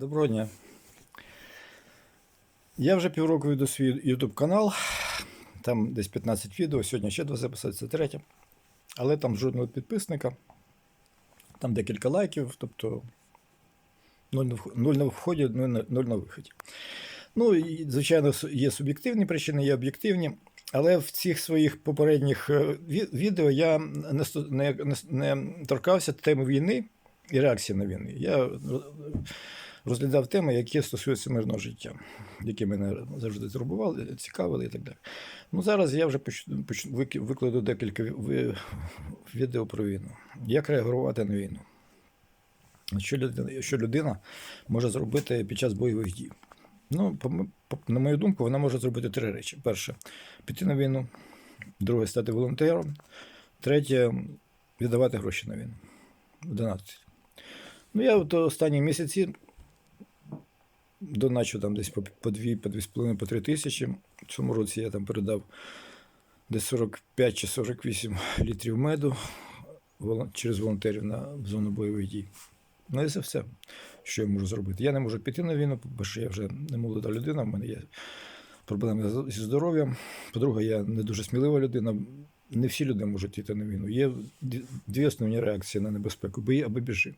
Доброго дня. Я вже півроку веду свій YouTube канал. Там десь 15 відео, сьогодні ще два записати, це третє. Але там жодного підписника. Там декілька лайків, тобто нуль на вході, нуль на, виході. Ну, і, звичайно, є суб'єктивні причини, є об'єктивні. Але в цих своїх попередніх е, відео я не, не, не, не торкався теми війни і реакції на війни. Я е, розглядав теми, які стосуються мирного життя, які мене завжди турбували, цікавили і так далі. Ну, зараз я вже викладу декілька відео про війну. Як реагувати на війну? Що людина, що людина може зробити під час бойових дій? Ну, на мою думку, вона може зробити три речі: перше піти на війну, друге стати волонтером, третє віддавати гроші на війну. Донатити. Ну, я от останні місяці доначу там десь по, по 2, по 2,5, по 3 тисячі. В цьому році я там передав десь 45 чи 48 літрів меду через волонтерів на зону бойових дій. Ну і це все, що я можу зробити. Я не можу піти на війну, бо що я вже не молода людина, в мене є проблеми зі здоров'ям. По-друге, я не дуже смілива людина. Не всі люди можуть йти на війну. Є дві основні реакції на небезпеку: бий або біжи,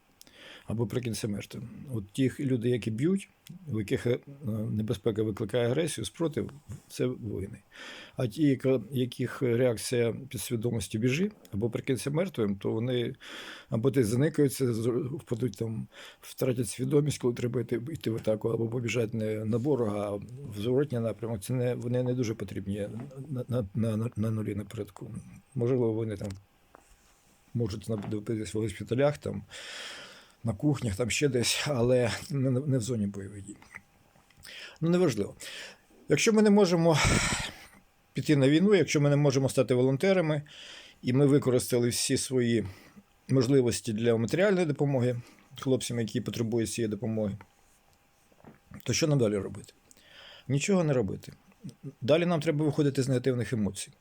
або прикинься мертвим. От ті люди, які б'ють, у яких е, небезпека викликає агресію, спротив, це воїни. А ті, яких реакція підсвідомості біжи, або прикинься мертвим, то вони або десь заникаються, впадуть там, втратять свідомість, коли треба йти, йти в атаку, або побіжать не на ворога, а в зворотній напрямок. Це не, вони не дуже потрібні на, на, на, на, на нулі напередку. Можливо, вони там можуть знаходитися в госпіталях, там, на кухнях, там ще десь, але не, в зоні бойових дій. Ну, неважливо. Якщо ми не можемо піти на війну, якщо ми не можемо стати волонтерами, і ми використали всі свої можливості для матеріальної допомоги хлопцям, які потребують цієї допомоги, то що нам далі робити? Нічого не робити. Далі нам треба виходити з негативних емоцій.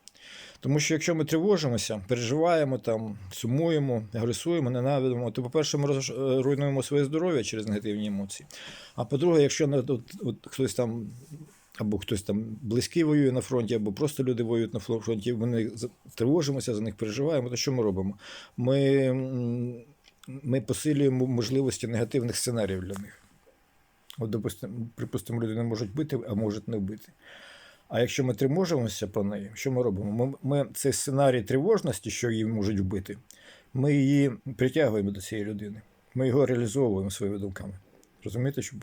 Тому що якщо ми тривожимося, переживаємо, там, сумуємо, агресуємо, ненавидимо, то, по-перше, ми е, руйнуємо своє здоров'я через негативні емоції. А по-друге, якщо от, от, хтось там або хтось там близький воює на фронті, або просто люди воюють на фронті, ми тривожимося за них, переживаємо, то що ми робимо? Ми, ми посилюємо можливості негативних сценаріїв для них. От, допустимо, припустимо, люди не можуть бити, а можуть не вбити. А якщо ми тривожимося про неї, що ми робимо? Ми, ми цей сценарій тривожності, що її можуть вбити, ми її притягуємо до цієї людини. Ми його реалізовуємо своїми думками. Розумієте, що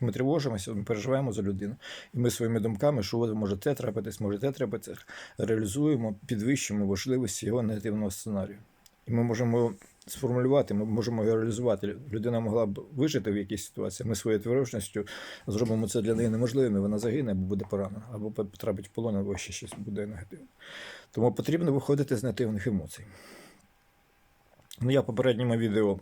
ми тривожимося, ми переживаємо за людину, і ми своїми думками, що може те трапитись, може те трапитись, реалізуємо, підвищуємо важливість його негативного сценарію. І ми можемо сформулювати, ми можемо його реалізувати. Людина могла б вижити в якійсь ситуації. Ми своєю творожністю зробимо це для неї неможливим, і вона загине, або буде поранена, або потрапить в полон, або ще щось буде негативне. Тому потрібно виходити з негативних емоцій. Ну, я в попередньому відео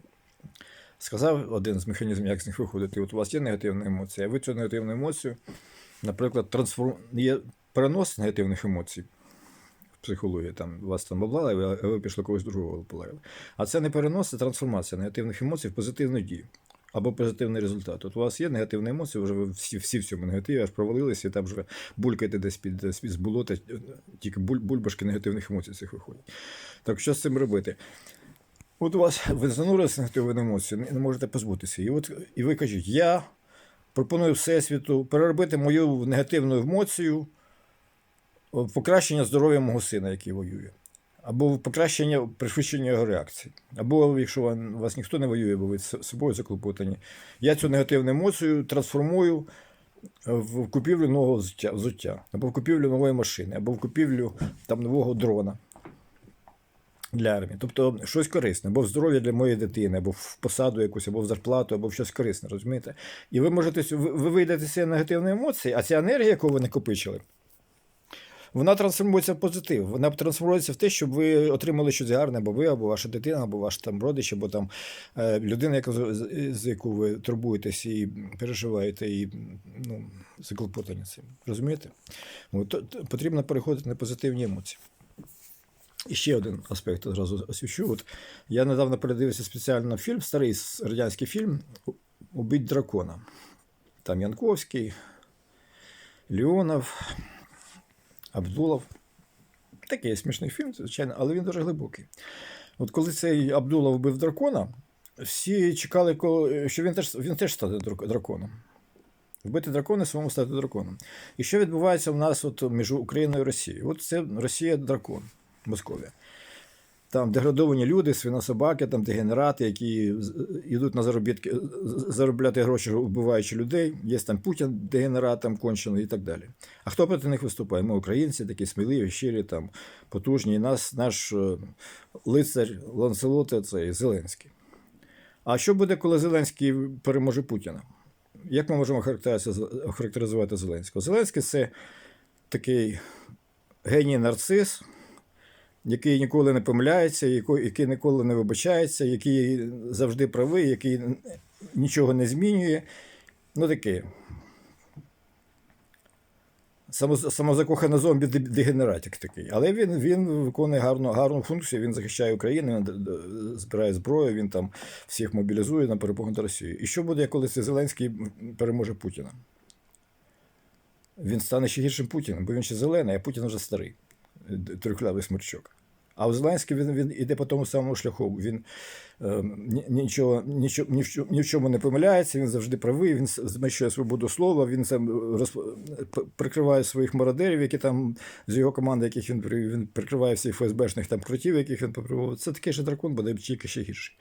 сказав один з механізмів, як з них виходити. От у вас є негативна емоція, а ви цю негативну емоцію, наприклад, трансформ... є перенос негативних емоцій в психології. Там вас там облали, а ви пішли когось другого полаяли. А це не перенос, це трансформація негативних емоцій в позитивну дію. Або позитивний результат. От у вас є негативні емоції, вже ви всі, всі в цьому негативі аж провалилися, і там вже булькаєте десь під, з болота, тільки буль, бульбашки негативних емоцій цих виходять. Так що з цим робити? От у вас ви занурилися в негативну емоцію, не можете позбутися. І от і ви кажіть, я пропоную Всесвіту переробити мою негативну емоцію покращення здоров'я мого сина, який воює. Або покращення пришвидшення його реакції. Або якщо вас ніхто не воює, бо ви з собою заклопотані, я цю негативну емоцію трансформую в купівлю нового взуття, або в купівлю нової машини, або в купівлю там, нового дрона для армії. Тобто щось корисне, або в здоров'я для моєї дитини, або в посаду якусь, або в зарплату, або в щось корисне, розумієте? І ви можете ви вийдете з цієї негативної емоції, а ця енергія, яку ви накопичили, вона трансформується в позитив. Вона трансформується в те, щоб ви отримали щось гарне, або ви, або ваша дитина, або ваш там родич, або там е, людина, яка, з, яку ви турбуєтесь і переживаєте, і ну, заклопотані цим. Розумієте? От, потрібно переходити на позитивні емоції. І ще один аспект одразу освічу. От я недавно передивився спеціально фільм, старий радянський фільм Убить дракона. Там Янковський, Леонов, Абдулов. Такий смішний фільм, звичайно, але він дуже глибокий. От коли цей Абдулов вбив дракона, всі чекали, що він теж, він теж стане драконом. Вбити дракона, самому стати драконом. І що відбувається в нас от між Україною і Росією? От це Росія дракон, Московія. Там деградовані люди, свинособаки, там дегенерати, які йдуть на заробітки, заробляти гроші, вбиваючи людей. Є там Путін дегенерат, там кончений і так далі. А хто проти них виступає? Ми українці, такі сміливі, щирі, там, потужні. І нас, наш е, лицар Ланселоте це Зеленський. А що буде, коли Зеленський переможе Путіна? Як ми можемо характеризувати- Зеленського? Зеленський це такий геній нарцис, який ніколи не помиляється, який ніколи не вибачається, який завжди правий, який нічого не змінює. Ну таке. Само, самозакохана зомбі де- дегенератик такий. Але він, він виконує гарну, гарну функцію, він захищає Україну, збирає зброю, він там всіх мобілізує на перемогу до Росії. І що буде, коли цей Зеленський переможе Путіна? Він стане ще гіршим Путіним, бо він ще зелений, а Путін вже старий, трюхлявий смерчок. А у Зеленський він, він іде по тому самому шляху. Він е, ні- нічого, нічого, ні, в ні в чому не помиляється, він завжди правий, він змещує свободу слова, він сам роз, прикриває своїх мародерів, які там з його команди, яких він він прикриває всіх ФСБшних там крутів, яких він попривів. Це такий же дракон, буде тільки ще гірший.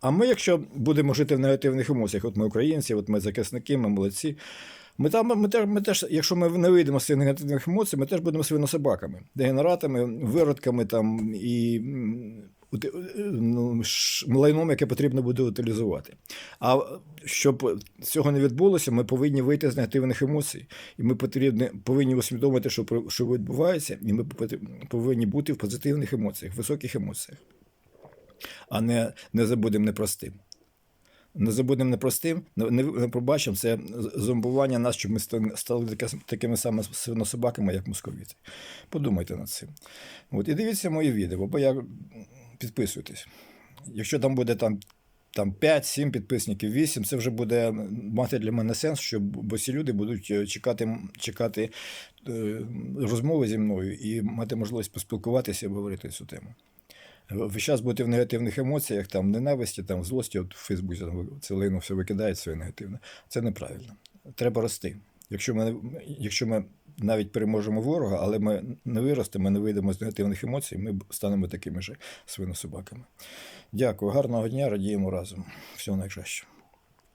А ми, якщо будемо жити в негативних емоціях, от ми українці, от ми захисники, ми молодці. Ми там, ми теж, ми теж, якщо ми не вийдемо з цих негативних емоцій, ми теж будемо свинособаками, дегенератами, виродками там і ну, лайном, яке потрібно буде утилізувати. А щоб цього не відбулося, ми повинні вийти з негативних емоцій, і ми потрібні, повинні усвідомити, що, що відбувається, і ми повинні бути в позитивних емоціях, високих емоціях, а не, не забудемо непростим. Не забудемо непростим, не, пробачимо це зомбування нас, щоб ми стали такими самими свинособаками, як московіти. Подумайте над цим. От, і дивіться мої відео, бо я підписуйтесь. Якщо там буде там, там 5-7 підписників, 8, це вже буде мати для мене сенс, що бо всі люди будуть е, чекати, чекати е, розмови зі мною і мати можливість поспілкуватися і обговорити цю тему. Ви час бути в негативних емоціях, там ненависті, там злості, от в Фейсбуці там це все викидає своє негативне. Це неправильно. Треба рости. Якщо ми, якщо ми навіть переможемо ворога, але ми не виростемо, не вийдемо з негативних емоцій, ми станемо такими ж свинособаками. Дякую, гарного дня, радіємо разом. Всього найкращого.